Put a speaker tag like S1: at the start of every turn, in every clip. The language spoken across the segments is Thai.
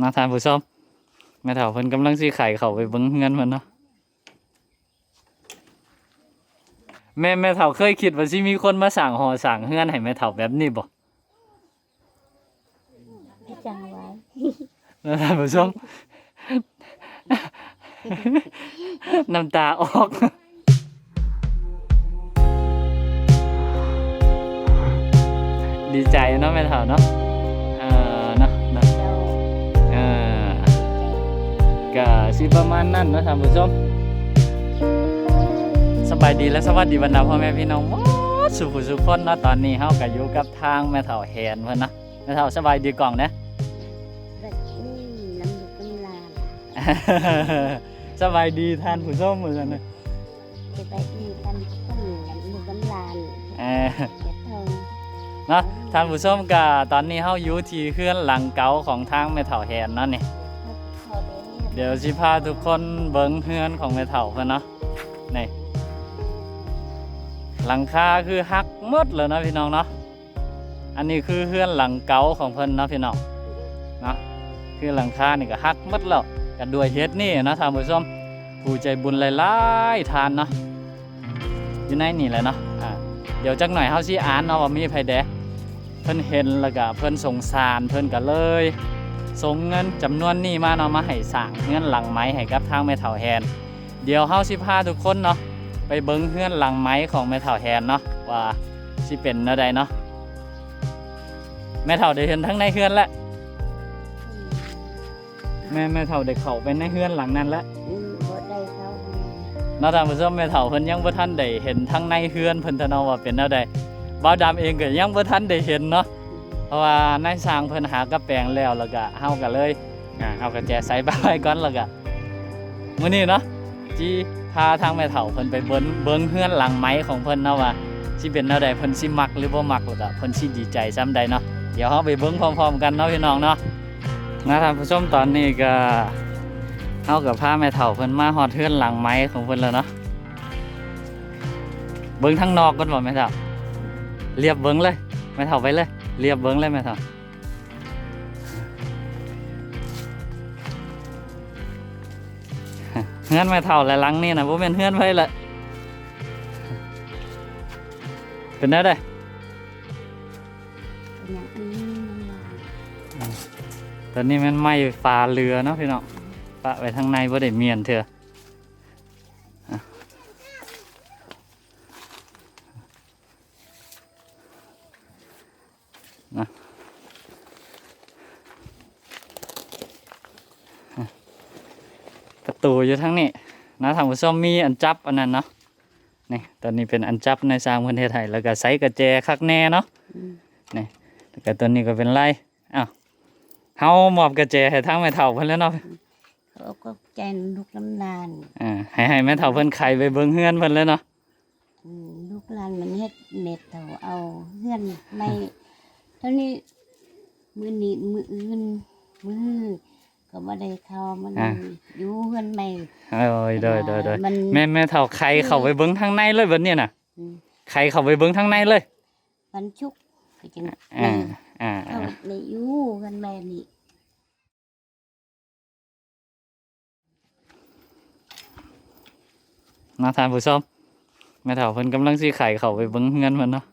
S1: นะทานผู้ชมแม่เฒ่าเพิ่นกำลังสิไข่เขาไปเบิ่งเฮือนเพิ่นเนาะแม่แม่เฒ่าเคยคิดว่าสิมีคนมาสั่งหอสั่งเฮือนให้แม่เฒ่าแบบนี้บ่
S2: จังไว้
S1: นะท่านผู้ชมน้ำตาออกดีใจเนาะแม่เฒ่าเนาะ สิประมาณนั้นเนาะท่านผู้ชมสบายดีและสวัสดีบรรดาพ่อแม่พี่น้องหมดสุขสุขคนเนาะตอนนี้เฮาก็อยู่กับทางแม่เฒ่าแหนเพิ่นเนาะแม่เฒ่าสบายดีกล่องนะ
S2: แบบนี้ลำดุกกำลา
S1: สบายดีท่านผู้ชมเหมือนกันนะ
S2: จะไปดีกันตั้งลำดุกกำลา
S1: เออ
S2: เด็ดทอง
S1: เนาะท่านผู้ชมก็ตอนนี้เฮาอยู่ที่เคลื่อนหลังเก่าของทางแม่เฒ่าแหนเนาะนี่
S2: พอ เดี๋
S1: ยวสิพาทุกคนเบิ่งเฮือนของแม่เฒ่าเพิ่นเนาะนี่หลังคาคือหักมดเลยนะพี่น้องเนาะอันนี้คือเฮือนหลังเก่าของเพิ่นเนาะพี่น้องเนาะคือหลังคานี่ก็หักมดแล้วก็ด้วยเฮ็ดนี่นะท่านผู้ชมผู้ใจบุญหลายๆทานเนาะอยู่ในนี่แหละเนาะอ่าเดี๋ยวจักหน่อยเฮาสิอ่านเนาะว่ามีไผแดเพิ่นเห็นแล้วก็เพิ่นสงสารเพิ่นก็เลย ส่งเงินจำนวนนี้มาเนาะมาให้สร้างเฮือนหลังไม้ให้กับทางแม่เฒ่าแฮนเดี๋ยวเฮาสิพาทุกคนเนาะไปเบิ่งเฮือนหลังไม้ของแม่เฒ่าแฮนเนาะว่าสิเป็นแนวใดเนาะแม่เฒ่าได้เห็นทั้งในเฮือนแล้วแม่แม่เฒ่าได้เข้าไปในเฮือนหลังนั้นแล้ว
S2: อืมบ่ได้เขา
S1: เนาะท่านผู้ชมแม่เฒ่าเพิ่นยังบ่ทันได้เห็นทั้งในเฮือนเพิ่นทะเนาะว่าเป็นแนวใดบ่าวดำเองก็ยังบ่ทันได้เห็นเนาะเพ ราะว่านายสร้างเพิ่นหากระแปลงแล้วแล้วก็เฮาก็เลยอ่าเอากระแจใส่บ้าไว้ก่อนแล้วก็มื้อนี้เนาะจีพาทางแม่เฒ่าเพิ่นไปเบิ่งเบิ่งเฮือนหลังไม้ของเพิ่นเนาะว่าสิเป็นแนวใดเพิ่นสิมักหรือบ่มักแล้วก็เพิ่นสิดีใจซ้ำใดเนาะเดี๋ยวเฮาไปเบิ่งพร้อมๆกันเนาะพี่น้องเนาะนะท่านผู้ชมตอนนี้ก็เฮากับพาแม่เฒ่าเพิ่นมาฮอดเฮือนหลังไม้ของเพิ่นแล้วเนาะเบิ่งทางนอกก่อนบ่แม่เฒ่าเรียบเบิ่งเลยแม่เฒ่าไปเลย เรียบเบิ้งเลยไหมท่านเฮือนไม่เท่าและหลังนี่นะว่าเป็นเฮือนไว้ละเป็นได้ได้
S2: เป็นอย่างนี้นั่นล่ะ
S1: ตอนนี้มันไหม้ฟ้าเรือเนาะพี่น้องปะไว้ทางในว่าได้เมียนเถอะอะนะประ ตูอยู่ทั้งนี้นะทางผู้ชมมีอันจับอันนั้นเนาะนี่ตอนนี้เป็นอันจับในสร้างประเทศไทยแล้วก็ใส่กระแจคักแน่เนาะ
S2: อืม
S1: แล้วก็ตัวนี้ก็เป็นไรอ้าวเฮามอบกระแจให้ทางแม่เฒ่าเพิ่นแล้วเนาะ
S2: เขาก็แกนลูกกำลาน
S1: อ่าให้ให้แม่เฒ่าเพิ่นไขไปเบิ่งเฮือนเพิ่นเลยเนาะ
S2: อืมลูกหลานมันเฮ็ดเม็ดเถาเอาเฮือนไม่เท่านี้มื้อนี้มื้ออื่นมื้อ ก็บ่ได้เข้ามันอยู่เฮือนไม่
S1: โอ้ยเด้อเด้อเด้อ
S2: มัน
S1: แม่แม่เฒ่าไขเข้าไปเบิ่งทางในเลยบัดเนี้น่ะ
S2: อืม
S1: ไขเข้าไปเบิ่งทางในเลย
S2: วันชุกก็จัง
S1: อ่า
S2: นี่
S1: อ่า
S2: เข้า
S1: อ่า
S2: ในอยู่เฮือนแม่นี่
S1: มาทานผู้ชมแม่เฒ่าเพิ่นกำลังสิไขเข้าไปเบิ่งเฮือนเพิ่นเนาะ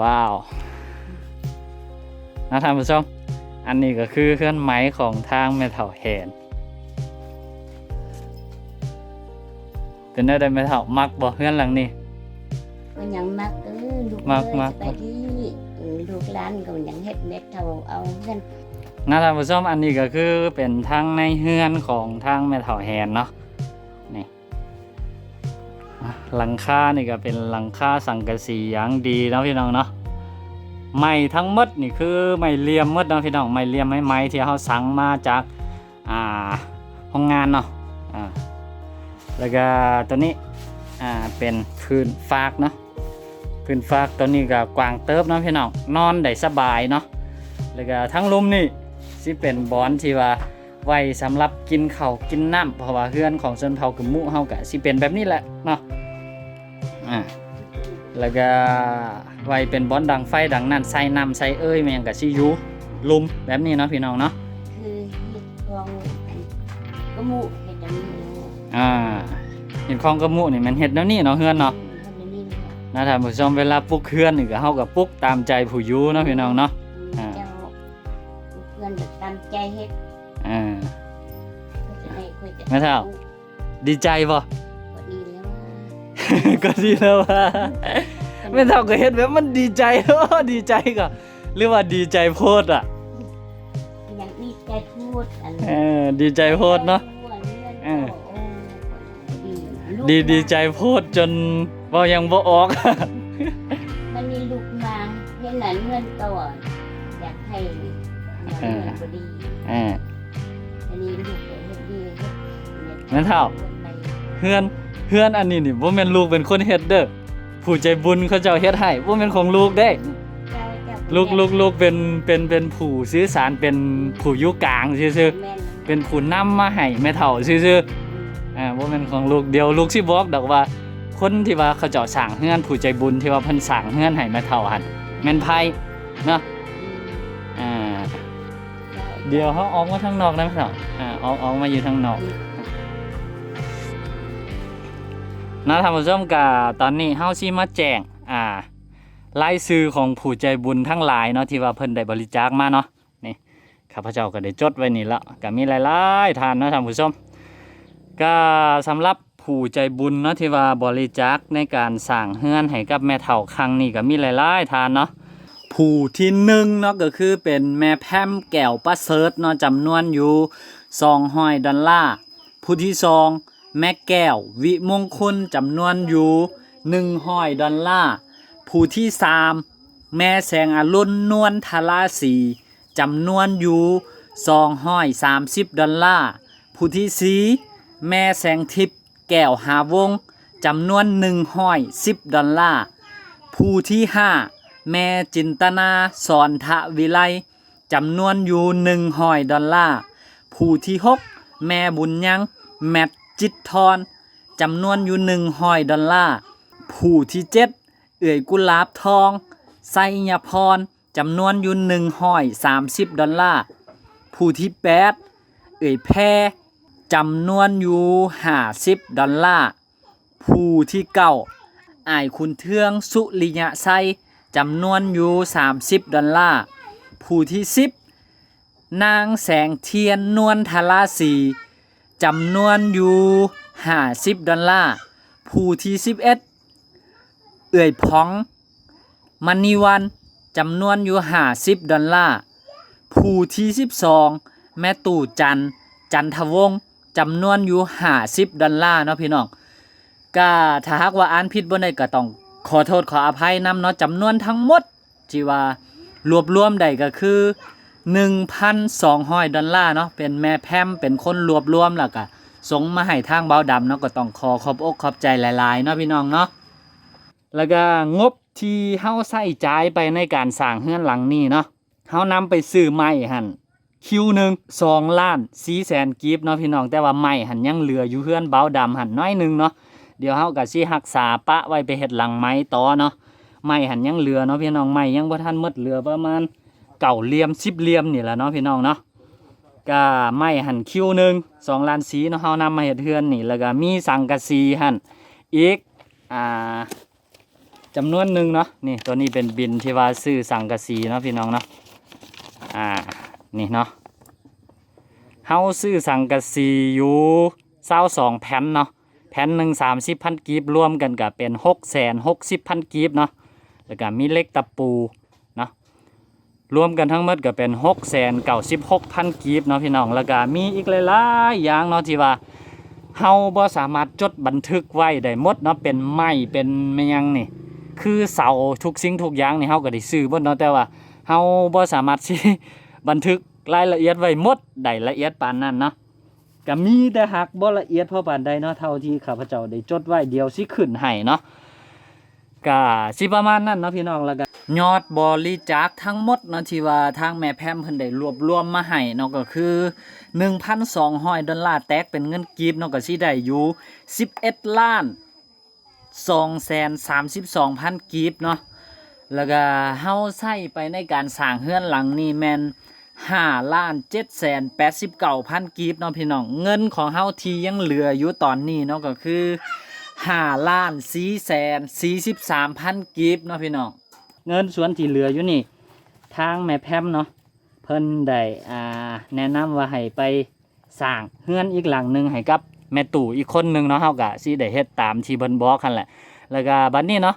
S1: ว้าว นะท่านผู้ชม อันนี้ก็คือเครื่องไม้ของทางแม่เฒ่าแหนเป็นได้ได้ไหมเท่ามักบ่เฮือนหลังนี้
S2: ก็ยังมักเออลูก
S1: มัก
S2: เอ้ย
S1: มัก
S2: ไปที่เออลูกหลานก็ยังเฮ็ดเม็ดเท่าเอาเงิน
S1: นะท่านผู้ชมอันนี้ก็คือเป็นทางในเฮือนของทางแม่เฒ่าแหนเนาะนี่อะหลังคานี่ก็เป็นหลังคาสังกะสีอย่างดีเนาะพี่น้องเนาะ ไม้ทั้งหมดนี่คือไม้เหลี่ยมหมดเนาะพี่น้องไม้เหลี่ยมไม้ไม้ที่เขาสั่งมาจากอ่าโรงงานเนาะอ่าแล้วก็ตัวนี้อ่าเป็นพื้นฟากเนาะพื้นฟากตัวนี้ก็กว้างเติบเนาะพี่น้องนอนได้สบายเนาะแล้วก็ทั้งลุมนี่สิเป็นบอนที่ว่าไว้สำหรับกินข้าวกินน้ำเพราะว่าเฮือนของชนเผ่ากึมมุเฮาก็สิเป็นแบบนี้แหละเนาะอ่า แล้วก็ไว้เป็นบอนดังไฟดังนั่นใส่น้ำใส่เอ้ยแม่งก็สิอยู่ลุมแบบนี้เนาะพี่น้องเนาะ
S2: คือเฮ็ดคลองกระมูเฮ็ดอันนี้
S1: อ่าเห็นของกระมุนี่มันเฮ็ดแนวนี้เนาะเฮือนเนาะ
S2: ทำอันนี้แหละ
S1: นะท่านผู้ชมเวลาปลุกเฮือนนี่ก็เฮาก็ปลุกตามใจผู้อยู่เนาะพี่น้องเนาะอ่า
S2: เจ้าเพื่อนจะตามใจเฮ็ด
S1: อ่า
S2: ก็จะได้คุยจะ
S1: แม่เฒ่าดีใจบ่
S2: ก็ดีแล้วว่า
S1: ก็ดี แล้วว่าแม่เฒ่าก็เฮ็ดแบบมันดีใจโอ้ดีใจก็หรือว่าดีใจโพดอะ
S2: อย่างนี้ใจพูดอัน
S1: เออดีใจโพดเนาะ เออ
S2: ดี
S1: ดีดีใจโพดจนเว้ายังบ่ออก
S2: มันมีลูกมาเห็นหนันเงินตัวอยากให้เงินบ่ดี
S1: เออ
S2: อันนี้ลูกก็เฮ็ดดีเฮ็ด
S1: แม่เฒ่า เฮือนเฮือนอันนี้นี่บ่แม่นลูกเป็นคนเฮ็ดเด้อ ผู้ใจบุญเขาเจ้าเฮ็ดให้บ่แม่นของลูกเด้ ลูกลูกลูกเป็นเป็นเป็นผู้สื่อสารเป็นผู้อยู่กลางซื่อๆเป็นผู้นำมาให้แม่เฒ่าซื่อๆอ่าบ่แม่นของลูกเดียวลูกสิบอกดอกว่าคนที่ว่าเขาเจ้าสร้างเฮือนผู้ใจบุญที่ว่าเพิ่นสร้างเฮือนให้แม่เฒ่าหั่นแม่นไผเนาะอ่าเดี๋ยวเฮาออกมาทางนอกนะแม่เฒ่าอ่าออกออกมาอยู่ทางนอก นะท่านผู้ชมกะตอนนี้เฮาสิมาแจ้งอ่ารายชื่อของผู้ใจบุญทั้งหลายเนาะที่ว่าเพิ่นได้บริจาคมาเนาะนี่ข้าพเจ้าก็ได้จดไว้นี่ละก็มีหลายๆท่านเนาะท่านผู้ชมก็สำหรับผู้ใจบุญเนาะที่ว่าบริจาคในการสร้างเฮือนให้กับแม่เฒ่าครั้งนี้ก็มีหลายๆท่านเนาะผู้ที่หนึ่งเนาะก็คือเป็นแม่แพมแก้วประเสริฐเนาะจำนวนอยู่200ดอลลาร์ผู้ที่สอง แม่แก้ว วิมงคลจำนวนอยู่หนึ่งห้อยดอลลาร์ ผู้ที่สามแม่แสงอรุณนวลทาราสีจำนวนอยู่สองห้อยสามสิบดอลลาร์ ผู้ที่สี่แม่แสงทิพย์แก้วหาวงจำนวนหนึ่งห้อยสิบดอลลาร์ ผู้ที่ห้าแม่จินตนาสอนทะวิไลจำนวนอยู่หนึ่งห้อยดอลลาร์ ผู้ที่หกแม่บุญยังแมท จิตทอนจำนวนอยู่หนึ่งหอยดอลลาร์ ผู้ที่เจ็ดเอื่อยกุหลาบทองไซยาพรจำนวนอยู่หนึ่งหอยสามสิบดอลลาร์ ผู้ที่แปดเอื่อยแพรจำนวนอยู่ห้าสิบดอลลาร์ ผู้ที่เก้าอายคุณเทืองสุริยะไซจำนวนอยู่สามสิบดอลลาร์ ผู้ที่สิบนางแสงเทียนนวลทาราสี จำนวนอยู่50ดอลลาร์ ผู้ที่11เอื่อยพอง มันนีวันจำนวนอยู่50ดอลลาร์ ผู้ที่12แม่ตู่จัน จันทวงศ์จำนวนอยู่50ดอลลาร์เนาะพี่น้องก็ถ้าหากว่าอ่านผิดบ่ได้ก็ต้องขอโทษขออภัยนำเนาะจำนวนทั้งหมดที่ว่ารวบรวมได้ก็คือ 1,200 ดอลลาร์เนาะเป็นแม่แพมเป็นคนรวบรวมแล้วก็ส่งมาให้ทางเบาดำเนาะก็ต้องขอขอบอกขอบใจหลายๆเนาะพี่น้องเนาะแล้วก็งบที่เฮาใส่จ่ายไปในการสร้างเฮือนหลังนี้เนาะเฮานำไปซื้อไม้หั่นคิวหนึ่งสองล้านสี่แสนกีบเนาะพี่น้องแต่ว่าไม้หั่นยังเหลืออยู่เฮือนเบาดำหั่นน้อยหนึงเนาะเดี๋ยวเฮาก็สิรักษาปะไว้ไปเฮ็ดหลังไม้ต่อเนาะไม้หั่นยังเหลือเนาะพี่น้องไม้ยังบ่ทันหมดเหลือประมาณ เก่าเหลี่ยมสิบเหลี่ยมนี่แหละเนาะพี่น้องเนาะก็ไม้หั่นคิวหนึ่งสองล้านสีเนาะเฮานำมาเฮ็ดเฮือนนี่แล้วก็มีสังกะสีหั่นอีกอ่าจำนวนหนึ่งเนาะนี่ตัวนี้เป็นบินที่ว่าซื้อสังกะสีเนาะพี่น้องเนาะอ่านี่เนาะเฮาซื้อสังกะสีอยู่เศร้าสองแผ่นเนาะแผ่นหนึ่งสามสิบพันกีบรวมกันก็เป็นหกแสนหกสิบพันกีบเนาะแล้วก็มีเล็กตะปู รวมกันทั้งหมดก็เป็น6 9 6 0 0 0กีบเนาะพี่น้องแล้วก็มีอีกหลายๆอย่างเนาะที่ว่าเฮาบ่สามารถจดบันทึกไว้ได้หมดเนาะเป็นไม้เป็นแมยังนี่ คือเสาทุกสิ่งทุกอย่างนี่เฮาก็ได้ซื้อเบิดเนาะแต่ว่าเฮาบ่สามารถสิบันทึกรายละเอียดไว้หมดได้ละเอียดปานนั้นเนาะก็มีแต่หักบ่ละเอียดพอปานใดเนาะเท่าที่ข้าพเจ้าได้จดไว้เดียวสิขึ้นให้เนาะก็สิประมาณนั้นเนาะพี่น้องแล้วก็ ยอดบริจาคทั้งหมดเนาะที่ว่าทางแม่แพมเพิ่นได้รวบรวมมาให้เนาะก็คือ 1,200ดอลลาร์แตกเป็นเงินกีบเนาะก็สิได้อยู่11ล้าน232,000กีบเนาะแล้วก็เฮาใช้ไปในการสร้างเฮือนหลังนี้แม่น5ล้าน7แสน89,000กีบเนาะพี่น้องเงินของเฮาที่ยังเหลืออยู่ตอนนี้เนาะก็คือ5ล้าน4แสน43,000กีบเนาะพี่น้อง เงินส่วนที่เหลืออยู่นี่ทางแม่แพมเนาะเพิ่นได้อ่าแนะนำว่าให้ไปสร้างเฮือนอีกหลังหนึ่งให้กับแม่ตู่อีกคนหนึ่งเนาะเฮาก็สิได้เฮ็ดตามที่เพิ่นบอกคั่นแหละ แล้วก็บัดนี้เนาะ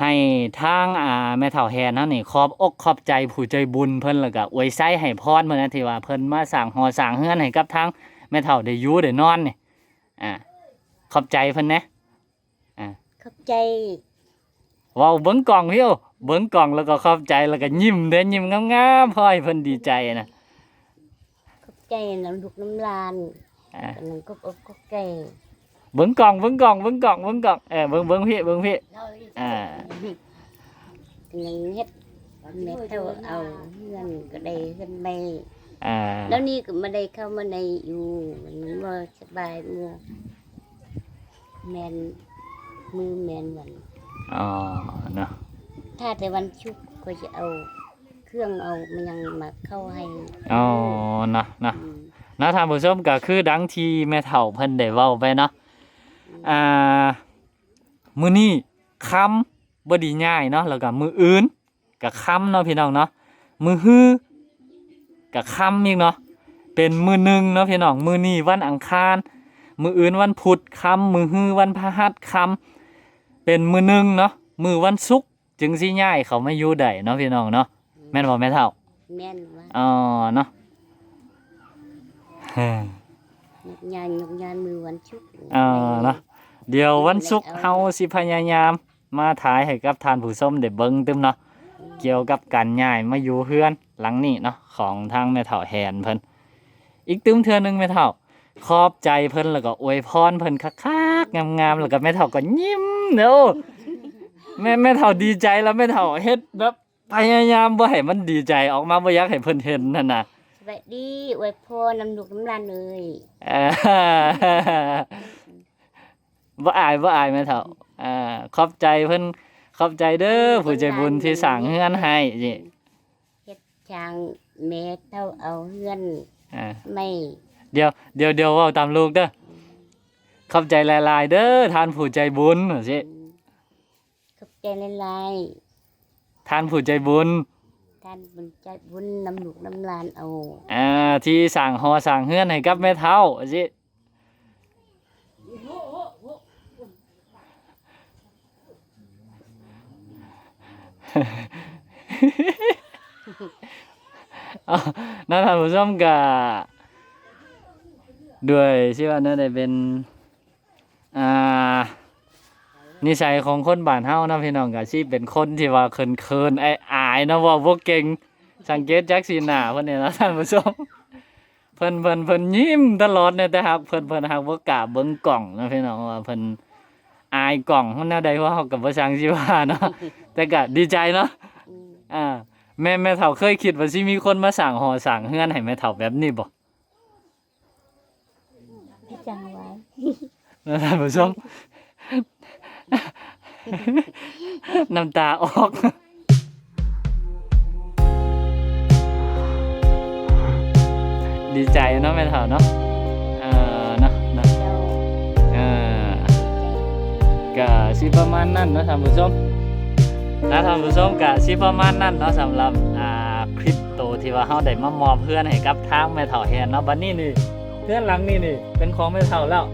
S1: ให้ทางอ่าแม่เฒ่าแฮนเนาะนี่ขอบอกขอบใจผู้ใจบุญเพิ่นแล้วก็อวยไส้ให้พรเพิ่นนะที่ว่าเพิ่นมาสร้างหอสร้างเฮือนให้กับทางแม่เฒ่าได้อยู่ได้นอนนี่อ่าขอบใจเพิ่นนะ
S2: ขอบใจ
S1: ว้าเบิ่งกล่องเพียวเบิ่งกล่องแล้วก็ขอบใจแล้วก็ยิ้มเด้อยิ้มงามๆพอให้เพิ่นดีใจนะ
S2: ขอบใจน้ำลูกน้ำลาน
S1: อ่า
S2: กำลังกบอกกบใจ
S1: เบิ่งกล่องเบิ่งกล่องเบิ่งกล่องเบิ่งกล่องเออเบิ่งเบิ่งพี่เบิ่งพี่อ่า
S2: กำลังเฮ็ดแม่เท่าเอาเงินก็ได้เงินไป
S1: อ่า
S2: แล้วนี่ก็มาได้เข้ามาในอยู่มันว่าสบายมัวแมนมือแมนวัน
S1: อ๋อเนาะ
S2: ถ้าแต่วันชุกก็จะเอาเครื่องเอามันยังมาเข้าให้
S1: อ๋อเนาะเนาะ
S2: อืม
S1: นะท่านผู้ชมก็คือดังที่แม่เฒ่าเพิ่นได้เว้าไปเนาะอ่ามื้อนี้ค่ำบ่ดีง่ายเนาะแล้วก็มื้ออื่นก็ค่ำเนาะพี่น้องเนาะมื้อฮื้อก็ค่ำอีกเนาะเป็นมื้อหนึงเนาะพี่น้องมื้อนี้วันอังคาร มื้ออื่นวันพุธค่ำมื้อฮื้อวันพฤหัสค่ำ เป็นมื้อหนึงเนาะมื้อวันศุกร์จึงสิย้ายเขามาอยู่ได้เนาะพี่น้องเนาะแม่นบ่แม่เฒ่า
S2: แม่นว่า
S1: อ๋อเนาะเฮ้ย
S2: ยกยานยกยานมือวันชุก
S1: เออเนาะเดี๋ยววันศุกร์เฮาสิพยายาม มาถ่ายให้กับท่านผู้ชมได้เบิ่งตึมเนาะเกี่ยวกับการย้ายมาอยู่เฮือนหลังนี้เนาะของทางแม่เฒ่าแฮนเพิ่นอีกตึมเทื่อหนึงแม่เฒ่า ขอบใจเพิ่นแล้วก็อวยพรเพิ่นคักๆงามๆแล้วก็แม่เฒ่าก็ยิ้มเด้อแม่แม่เฒ่าดีใจแล้วแม่เฒ่าเฮ็ดแบบพยายามบ่ให้มันดีใจออกมาบ่อยากให้เพิ่นเห็นนั่นน่ะ
S2: สวัสดีอวยพรน้ำลูกน้ำลานเลย
S1: เอ่อบ่อายบ่อายแม่เฒ่าอ่าขอบใจเพิ่นขอบใจเด้อผู้ใจบุญที่สร้างเฮือนให้นี่
S2: จางแม่เท่าเอาเงิน
S1: อ่า
S2: ไม่
S1: เดี๋ยวเดี๋ยวเดี๋ยวเว้าตามลูกเด้อขอบใจหลาย ๆ เด้อท่านผู้ใจบุญว่าสิ
S2: ขอบใจหลาย
S1: ท่านผู้ใจบุญ
S2: ๆท่านบุญใจบุญน้ำลูกน้ำลานเอา
S1: อ่า ที่สร้างหอสร้างเฮือนให้กับแม่เฒ่าว่าสิเอานั่นท่านผู้ชมก็ ด้วยที่ว่านั่นได้เป็นอ่านิสัยของคนบ้านเฮานะพี่น้องก็สิเป็นคนที่ว่าเขินๆไอ้อายๆนะเว่าบ่เก่งสังเกตจากสีหน้าเพิ่นนี่นะท่านผู้ชมเพิ่นเพิ่นเพิ่นยิ้มตลอดเนี่ยแต่หากเพิ่นเพิ่นหากบ่กล้าเบิ่งกล้องนะพี่น้องว่าเพิ่นอายกล้องมันแนวใดว่าเฮาก็บ่ช่างสิว่าเนาะแต่ก็ดีใจเนาะ
S2: อืม
S1: อ่าแม่แม่เฒ่าเคยคิดว่าสิมีคนมาสั่งหอสั่งเฮือนให้แม่เฒ่าแบบนี้บ่
S2: ให้ จังไว้
S1: นะท่านผู้ชมน้ำตาออกดีใจเนาะแม่เฒ่าเนาะเออเนาะเนาะ
S2: เจ้า
S1: เออก็สิประมาณนั้นเนาะท่านผู้ชมนะท่านผู้ชมก็สิประมาณนั้นเนาะสำหรับอ่าคลิปโตที่ว่าเฮาได้มามอบเพื่อนให้กับทางแม่เฒ่าแฮนเนาะบัดนี้นี่ เพื่อนหลังนี่นี่เป็นของแม่เฒ่าแล้ว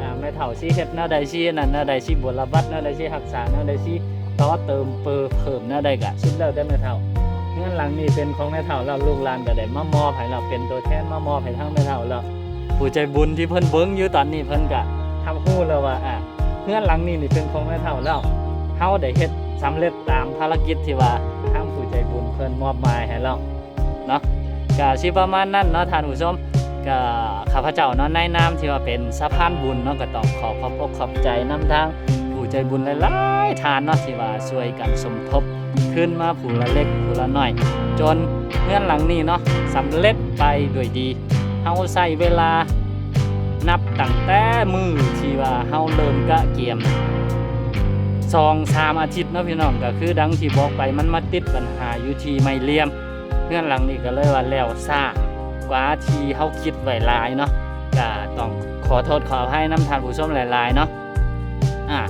S1: อ่าแม่เฒ่าสิเฮ็ดแนวใดสินั่นแนวใดสิบุรบัตแนวใดสิรักษาแนวใดสิต่อเติมเปิเพิ่มแนวใดก็สุดแล้วแต่แม่เฒ่าเพื่อนหลังนี่เป็นของแม่เฒ่าแล้วลูกหลานก็ได้มามอบให้เราเป็นตัวแทนมามอบให้ทางแม่เฒ่าแล้วผู้ใจบุญที่เพิ่นเบิ่งอยู่ตอนนี้เพิ่นก็ทำฮู้แล้วว่าอ่าเพื่อนหลังนี้นี่เป็นของแม่เฒ่าแล้วเฮาได้เฮ็ดสำเร็จตามภารกิจที่ว่าทางผู้ใจบุญเพิ่นมอบหมายให้เราเนาะก็สิประมาณนั้นเนาะท่านผู้ชม ก็ข้าพเจ้าเนาะในนามที่ว่าเป็นสะพานบุญเนาะก็ต้องขอขอบอกขอบใจนำทางผู้ใจบุญหลายๆทานเนาะที่ว่าช่วยกันสมทบขึ้นมาผู้ละเล็กผู้ละน้อย จนเพื่อนหลังนี้เนาะสำเร็จไปด้วยดีเฮาใช้เวลานับตั้งแต่มือที่ว่าเฮาเริ่มกะเกียมสองสามอาทิตย์เนาะพี่น้องก็คือดังที่บอกไปมันมาติดปัญหาอยู่ที่ไม่เลี่ยมเพื่อนหลังนี้ก็เลยว่าแล้วซ่า กว่าที่เฮาคิดไว้หลายเนาะก็ต้องขอโทษขออภัยน้ำทานผู้ชมหลาย ๆ เนาะอ่า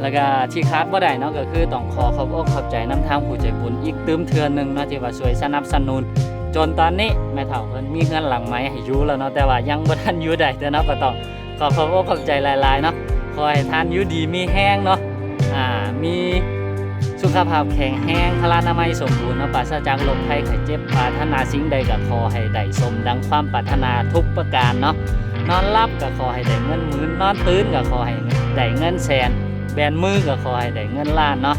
S1: แล้วก็ที่คาดบ่ได้เนาะก็คือต้องขอขอบอกขอบใจน้ำทางผู้ใจบุญอีกตื้มเทือนหนึ่งเนาะที่ว่าช่วยสนับสนุนจนตอนนี้แม่เฒ่าเพิ่นมีเงินหลังไม้ให้อยู่แล้วเนาะแต่ว่ายังบ่ทันอยู่ได้แต่เนาะก็ต้องขอขอบอกขอบใจหลาย ๆ เนาะขอให้ท่านอยู่ดีมีแห้งเนาะอ่ามี สุขภาพแข็งแรงพลานามัยสมบูรณ์เนาะปราศจากโรคภัยไข้เจ็บปรารถนาสิ่งใดก็ขอให้ได้สมดังความปรารถนาทุกประการเนาะนอนหลับก็ขอให้ได้เงินหมื่นนอนตื่นก็ขอให้ได้เงินแสน แบนมือก็ขอให้ได้เงินล้านเนาะ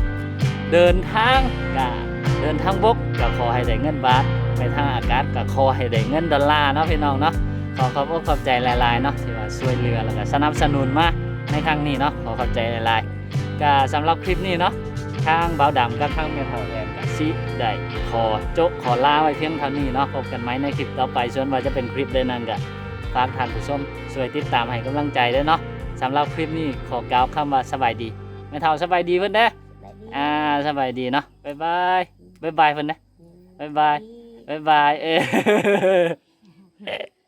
S1: เดินทางก็เดินทางบกก็ขอให้ได้เงินบาทไปทางอากาศก็ขอให้ได้เงินดอลลาร์เนาะพี่น้องเนาะขอขอบอกขอบใจหลายๆเนาะที่ว่าช่วยเหลือแล้วก็สนับสนุนมาในครั้งนี้เนาะขอขอบใจหลายๆก็สำหรับคลิปนี้เนาะ ทางเบาดำกับทางเมทัลแอนกับซิได้ขอโจะขอลาไว้เพียงเท่านี้เนาะพบกันไหมในคลิปต่อไปส่วนว่าจะเป็นคลิปใดนั้นก็ฝากท่านผู้ชมช่วยติดตามให้กำลังใจด้วยเนาะสำหรับคลิปนี้ขอกล่าวคำว่าสบายดีเมทัลสบายดีเพิ่นเด้อ
S2: แบบนี้
S1: อ่าสบายดีเนาะบ๊ายบายบ๊ายบายเพิ่นเด้อบ๊ายบายบ๊ายบายเออ